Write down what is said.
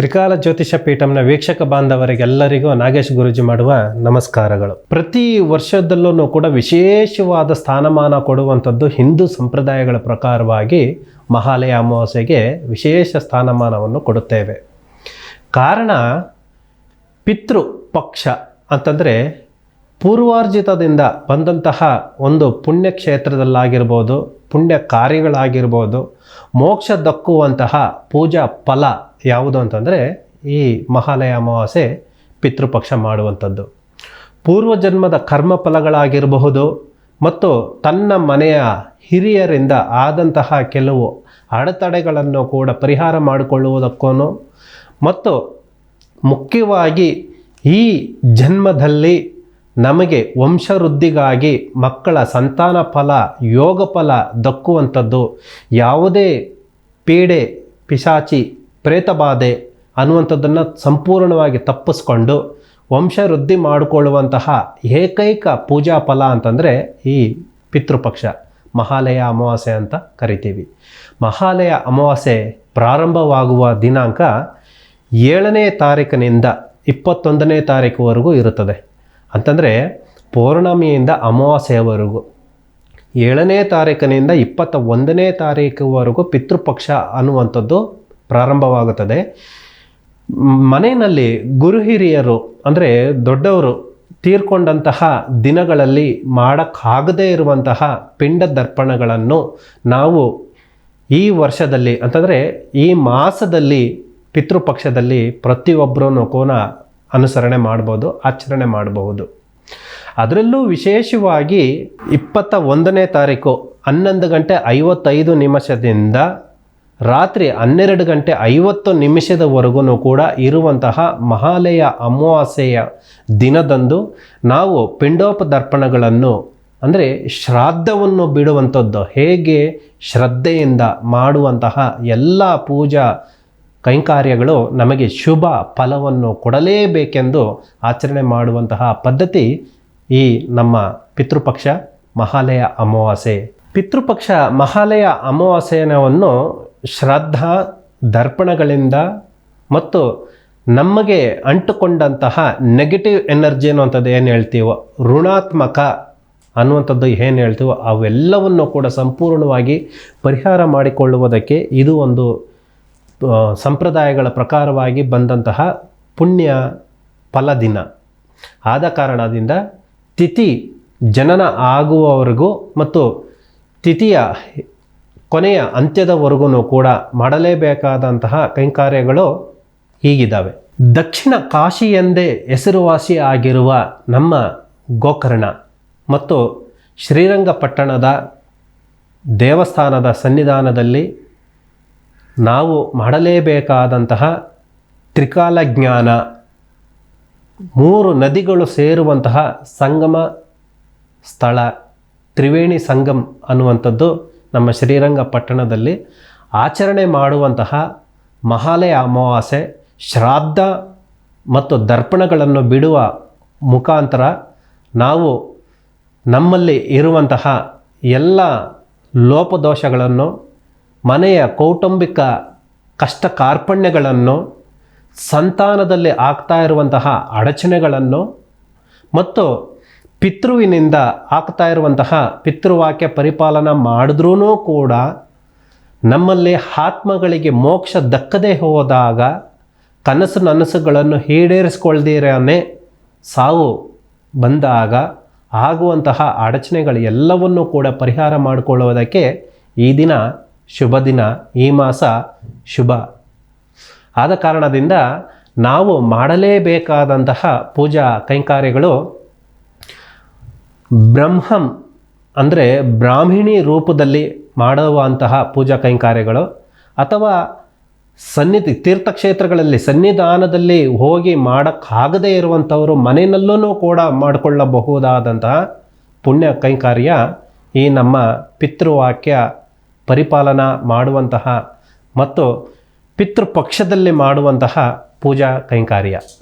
ತ್ರಿಕಾಲ ಜ್ಯೋತಿಷ ಪೀಠಂನ ವೀಕ್ಷಕ ಬಾಂಧವರಿಗೆಲ್ಲರಿಗೂ ನಾಗೇಶ್ ಗುರುಜಿ ಮಾಡುವ ನಮಸ್ಕಾರಗಳು. ಪ್ರತಿ ವರ್ಷದಲ್ಲೂ ಕೂಡ ವಿಶೇಷವಾದ ಸ್ಥಾನಮಾನ ಕೊಡುವಂಥದ್ದು ಹಿಂದೂ ಸಂಪ್ರದಾಯಗಳ ಪ್ರಕಾರವಾಗಿ ಮಹಾಲಯ ಅಮಾವಾಸ್ಯೆಗೆ ವಿಶೇಷ ಸ್ಥಾನಮಾನವನ್ನು ಕೊಡುತ್ತೇವೆ. ಕಾರಣ ಪಿತೃ ಪಕ್ಷ ಅಂತಂದರೆ ಪೂರ್ವಾರ್ಜಿತದಿಂದ ಬಂದಂತಹ ಒಂದು ಪುಣ್ಯಕ್ಷೇತ್ರದಲ್ಲಾಗಿರ್ಬೋದು ಪುಣ್ಯ ಕಾರ್ಯಗಳಾಗಿರ್ಬೋದು ಮೋಕ್ಷ ದಕ್ಕುವಂತಹ ಪೂಜಾ ಫಲ ಯಾವುದು ಅಂತಂದರೆ ಈ ಮಹಾಲಯ ಅಮಾವಾಸ್ಯೆ ಪಿತೃಪಕ್ಷ ಮಾಡುವಂಥದ್ದು. ಪೂರ್ವಜನ್ಮದ ಕರ್ಮ ಫಲಗಳಾಗಿರಬಹುದು ಮತ್ತು ತನ್ನ ಮನೆಯ ಹಿರಿಯರಿಂದ ಆದಂತಹ ಕೆಲವು ಅಡೆತಡೆಗಳನ್ನು ಕೂಡ ಪರಿಹಾರ ಮಾಡಿಕೊಳ್ಳುವುದಕ್ಕೂ ಮತ್ತು ಮುಖ್ಯವಾಗಿ ಈ ಜನ್ಮದಲ್ಲಿ ನಮಗೆ ವಂಶವೃದ್ಧಿಗಾಗಿ ಮಕ್ಕಳ ಸಂತಾನ ಫಲ, ಯೋಗ ಫಲ ದಕ್ಕುವಂಥದ್ದು. ಯಾವುದೇ ಪೀಡೆ, ಪಿಶಾಚಿ, ಪ್ರೇತಬಾಧೆ ಅನ್ನುವಂಥದ್ದನ್ನು ಸಂಪೂರ್ಣವಾಗಿ ತಪ್ಪಿಸ್ಕೊಂಡು ವಂಶವೃದ್ಧಿ ಮಾಡಿಕೊಳ್ಳುವಂತಹ ಏಕೈಕ ಪೂಜಾ ಫಲ ಅಂತಂದರೆ ಈ ಪಿತೃಪಕ್ಷ, ಮಹಾಲಯ ಅಮಾವಾಸ್ಯೆ ಅಂತ ಕರಿತೀವಿ. ಮಹಾಲಯ ಅಮಾವಾಸ್ಯೆ ಪ್ರಾರಂಭವಾಗುವ ದಿನಾಂಕ ಏಳನೇ ತಾರೀಕಿನಿಂದ ಇಪ್ಪತ್ತೊಂದನೇ ತಾರೀಕುವರೆಗೂ ಇರುತ್ತದೆ. ಅಂತಂದರೆ ಪೌರ್ಣಮಿಯಿಂದ ಅಮಾವಾಸ್ಯವರೆಗೂ, ಏಳನೇ ತಾರೀಕಿನಿಂದ ಇಪ್ಪತ್ತ ಒಂದನೇ ತಾರೀಕುವರೆಗೂ ಪಿತೃಪಕ್ಷ ಅನ್ನುವಂಥದ್ದು ಪ್ರಾರಂಭವಾಗುತ್ತದೆ. ಮನೆಯಲ್ಲಿ ಗುರು ಹಿರಿಯರು ಅಂದರೆ ದೊಡ್ಡವರು ತೀರ್ಕೊಂಡಂತಹ ದಿನಗಳಲ್ಲಿ ಮಾಡೋಕ್ಕಾಗದೇ ಇರುವಂತಹ ಪಿಂಡ ದರ್ಪಣಗಳನ್ನು ನಾವು ಈ ವರ್ಷದಲ್ಲಿ, ಅಂತಂದರೆ ಈ ಮಾಸದಲ್ಲಿ ಪಿತೃಪಕ್ಷದಲ್ಲಿ ಪ್ರತಿಯೊಬ್ಬರೂ ಕೋನ ಅನುಸರಣೆ ಮಾಡ್ಬೋದು, ಆಚರಣೆ ಮಾಡಬಹುದು. ಅದರಲ್ಲೂ ವಿಶೇಷವಾಗಿ ಇಪ್ಪತ್ತ ಒಂದನೇ ತಾರೀಕು ಹನ್ನೊಂದು ಗಂಟೆ ಐವತ್ತೈದು ನಿಮಿಷದಿಂದ ರಾತ್ರಿ ಹನ್ನೆರಡು ಗಂಟೆ ಐವತ್ತು ನಿಮಿಷದವರೆಗೂ ಕೂಡ ಇರುವಂತಹ ಮಹಾಲಯ ಅಮಾವಾಸ್ಯೆಯ ದಿನದಂದು ನಾವು ಪಿಂಡೋಪದರ್ಪಣಗಳನ್ನು, ಅಂದರೆ ಶ್ರಾದ್ದವನ್ನು ಬಿಡುವಂಥದ್ದು, ಹೇಗೆ ಶ್ರದ್ಧೆಯಿಂದ ಮಾಡುವಂತಹ ಎಲ್ಲ ಪೂಜಾ ಕೈಂಕಾರ್ಯಗಳು ನಮಗೆ ಶುಭ ಫಲವನ್ನು ಕೊಡಲೇಬೇಕೆಂದು ಆಚರಣೆ ಮಾಡುವಂತಹ ಪದ್ಧತಿ ಈ ನಮ್ಮ ಪಿತೃಪಕ್ಷ ಮಹಾಲಯ ಅಮಾವಾಸ್ಯೆ. ಪಿತೃಪಕ್ಷ ಮಹಾಲಯ ಅಮಾವಾಸ್ಯನವನ್ನು ಶ್ರದ್ಧಾ, ದರ್ಪಣಗಳಿಂದ ಮತ್ತು ನಮಗೆ ಅಂಟುಕೊಂಡಂತಹ ನೆಗೆಟಿವ್ ಎನರ್ಜಿ ಅನ್ನುವಂಥದ್ದು ಏನು ಹೇಳ್ತೀವೋ, ಋಣಾತ್ಮಕ ಅನ್ನುವಂಥದ್ದು ಏನು ಹೇಳ್ತೀವೋ, ಅವೆಲ್ಲವನ್ನು ಕೂಡ ಸಂಪೂರ್ಣವಾಗಿ ಪರಿಹಾರ ಮಾಡಿಕೊಳ್ಳುವುದಕ್ಕೆ ಇದು ಒಂದು ಸಂಪ್ರದಾಯಗಳ ಪ್ರಕಾರವಾಗಿ ಬಂದಂತಹ ಪುಣ್ಯ ಫಲ ದಿನ ಆದ ಕಾರಣದಿಂದ ತಿಥಿ ಜನನ ಆಗುವವರೆಗೂ ಮತ್ತು ತಿಥಿಯ ಕೊನೆಯ ಅಂತ್ಯದವರೆಗೂ ಕೂಡ ಮಾಡಲೇಬೇಕಾದಂತಹ ಕೈಂಕಾರ್ಯಗಳು ಹೀಗಿದ್ದಾವೆ. ದಕ್ಷಿಣ ಕಾಶಿ ಎಂದೇ ಹೆಸರುವಾಸಿ ಆಗಿರುವ ನಮ್ಮ ಗೋಕರ್ಣ ಮತ್ತು ಶ್ರೀರಂಗಪಟ್ಟಣದ ದೇವಸ್ಥಾನದ ಸನ್ನಿಧಾನದಲ್ಲಿ ನಾವು ಮಾಡಲೇಬೇಕಾದಂತಹ ತ್ರಿಕಾಲ ಜ್ಞಾನ ಮೂರು ನದಿಗಳು ಸೇರುವಂತಹ ಸಂಗಮ ಸ್ಥಳ, ತ್ರಿವೇಣಿ ಸಂಗಮ್ ಅನ್ನುವಂಥದ್ದು ನಮ್ಮ ಶ್ರೀರಂಗಪಟ್ಟಣದಲ್ಲಿ ಆಚರಣೆ ಮಾಡುವಂತಹ ಮಹಾಲಯ ಅಮಾವಾಸ್ಯೆ, ಶ್ರಾದ್ದ ಮತ್ತು ದರ್ಪಣಗಳನ್ನು ಬಿಡುವ ಮುಖಾಂತರ ನಾವು ನಮ್ಮಲ್ಲಿ ಇರುವಂತಹ ಎಲ್ಲ ಲೋಪದೋಷಗಳನ್ನು ಮನೆಯ ಕೌಟುಂಬಿಕ ಕಷ್ಟ ಕಾರ್ಪಣ್ಯಗಳನ್ನು ಸಂತಾನದಲ್ಲಿ ಆಗ್ತಾ ಇರುವಂತಹ ಅಡಚಣೆಗಳನ್ನು ಮತ್ತು ಪಿತೃವಿನಿಂದ ಆಗ್ತಾ ಇರುವಂತಹ ಪಿತೃವಾಕ್ಯ ಪರಿಪಾಲನ ಮಾಡಿದ್ರೂ ಕೂಡ ನಮ್ಮಲ್ಲಿ ಆತ್ಮಗಳಿಗೆ ಮೋಕ್ಷ ದಕ್ಕದೇ ಹೋದಾಗ ಕನಸು ನನಸುಗಳನ್ನು ಈಡೇರಿಸ್ಕೊಳ್ದಿರೇ ಸಾವು ಬಂದಾಗ ಆಗುವಂತಹ ಅಡಚಣೆಗಳು ಎಲ್ಲವನ್ನೂ ಕೂಡ ಪರಿಹಾರ ಮಾಡಿಕೊಳ್ಳುವುದಕ್ಕೆ ಈ ದಿನ ಶುಭ ದಿನ, ಈ ಮಾಸ ಶುಭ. ಆದ ಕಾರಣದಿಂದ ನಾವು ಮಾಡಲೇಬೇಕಾದಂತಹ ಪೂಜಾ ಕೈಂಕಾರ್ಯಗಳು ಬ್ರಹ್ಮಂ, ಅಂದರೆ ಬ್ರಾಹ್ಮಿಣಿ ರೂಪದಲ್ಲಿ ಮಾಡುವಂತಹ ಪೂಜಾ ಕೈಂಕಾರ್ಯಗಳು, ಅಥವಾ ಸನ್ನಿಧಿ, ತೀರ್ಥಕ್ಷೇತ್ರಗಳಲ್ಲಿ ಸನ್ನಿಧಾನದಲ್ಲಿ ಹೋಗಿ ಮಾಡೋಕ್ಕಾಗದೇ ಇರುವಂಥವರು ಮನೆಯಲ್ಲೂ ಕೂಡ ಮಾಡಿಕೊಳ್ಳಬಹುದಾದಂತಹ ಪುಣ್ಯ ಕೈಂಕಾರ್ಯ ಈ ನಮ್ಮ ಪಿತೃವಾಕ್ಯ ಪರಿಪಾಲನಾ ಮಾಡುವಂತಹ ಮತ್ತು ಪಿತೃಪಕ್ಷದಲ್ಲಿ ಮಾಡುವಂತಹ ಪೂಜಾ ಕೈಂಕಾರ್ಯ.